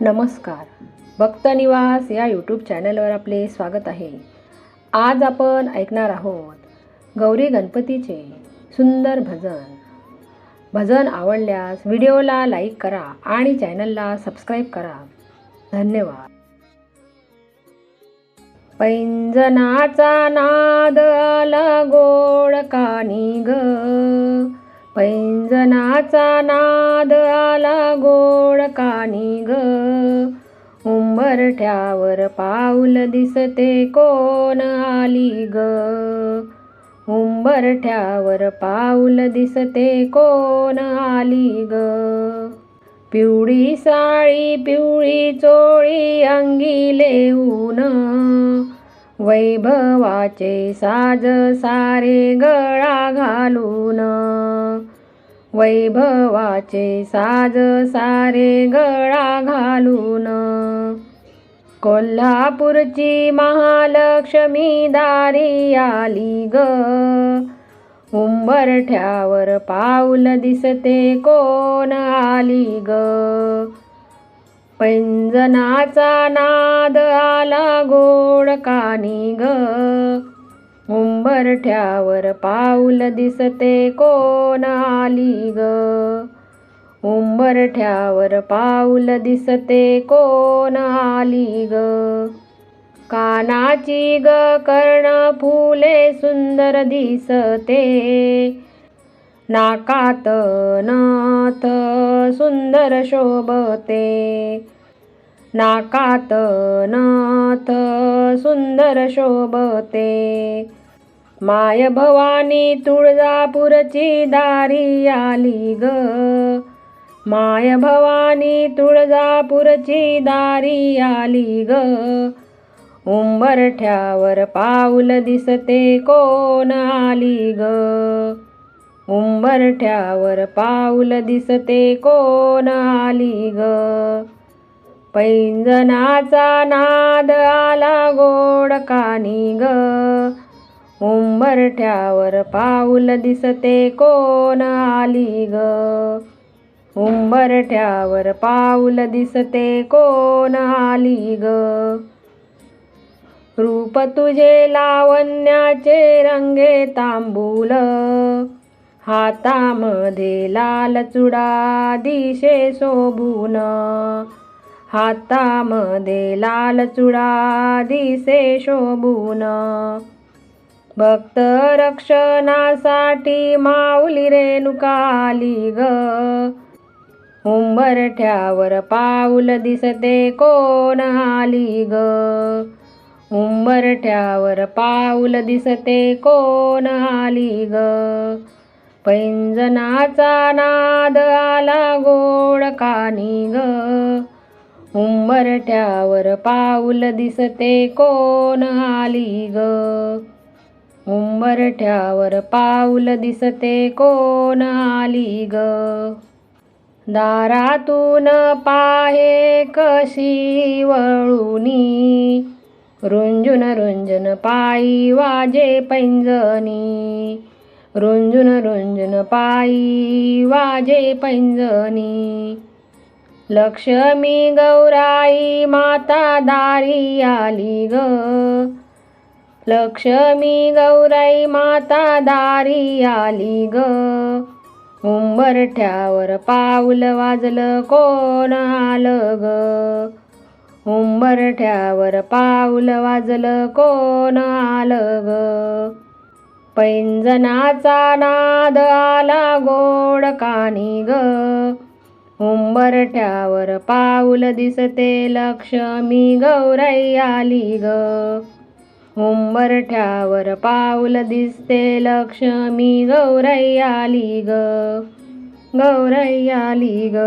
नमस्कार. भक्तनिवास या यूट्यूब चॅनलवर आपले स्वागत आहे. आज आपण ऐकणार आहोत गौरी गणपतीचे सुंदर भजन. भजन आवडल्यास व्हिडिओला लाईक करा आणि चॅनलला सबस्क्राईब करा. धन्यवाद. पैंजनाचा नाद आला गोड कानी पैंजनाचा नाद आला गोड कानी ग. उंबरठ्यावर पाऊल दिसते कोण आली ग. उंबरठ्यावर पाऊल दिसते कोण आली ग. पिवळी साळी पिवळी चोळी अंगी लेऊन वैभवाचे साज सारे गळा घालून. वैभवाचे साज सारे गळा घालून. कोल्हापूरची महालक्ष्मी दारी आली ग. उंबरठ्यावर पाऊल दिसते कोण आली ग? पैंजनाचा नाद आला गोड कानी ग उंबरठ्यावर पाऊल दिसते कोण आली ग? उंबरठ्यावर पाऊल दिसते कोण आली ग? कानाची ग कर्ण फुले सुंदर दिसते. नाकात नाथ सुंदर शोभते. नाकात नाथ सुंदर शोभते. माय भवानी तुळजापूरची दारी आली ग. माय भवानी तुळजापूरची दारी आली ग. उंबरठ्यावर पाऊल दिसते कोण आली ग? उंबरठ्यावर पाऊल दिसते कोण आली ग? पैंजनाचा नाद आला गोड कानी ग. उंबरठ्यावर पाऊल दिसते कोण आली ग? उंबरठ्यावर पाऊल दिसते कोण आली ग? रूप तुझे लावण्याचे रंगे तांबूल. हातामध्ये लाल चुडा दिशे शोभून. हातामध्ये लाल चुडा दिसे शोभून. भक्त रक्षणासाठी माऊली रेणुकाली ग. उंबरठ्यावर पाऊल दिसते कोण आली ग? उंबरठ्यावर पाऊल दिसते कोण आली ग? पैंजनाचा नाद आला गोड कानी ग. उंबरठ्यावर पाऊल दिसते कोण आली ग. उंबरठ्यावर पाऊल दिसते कोण आली ग. दारातून पाहे कशी वळूनी. रुंजुन रुंजन पायी वाजे पैंजनी रुंजुन रुंजुन पायी वाजे पैंजनी लक्ष्मी गौराई माता दारी आली ग लक्ष्मी गौराई माता दारी आली ग उंबरठ्यावर पाऊल वाजलं कोण आलं ग? उंबरठ्यावर पाऊल वाजलं कोण आलं ग? पैंजनाचा नाद आला गोड कानी ग उंबरठ्यावर पाऊल दिसते लक्ष्मी गौराई आली ग. उंबरठ्यावर पाऊल दिसते लक्ष्मी गौराई आली ग. गौराई आली ग.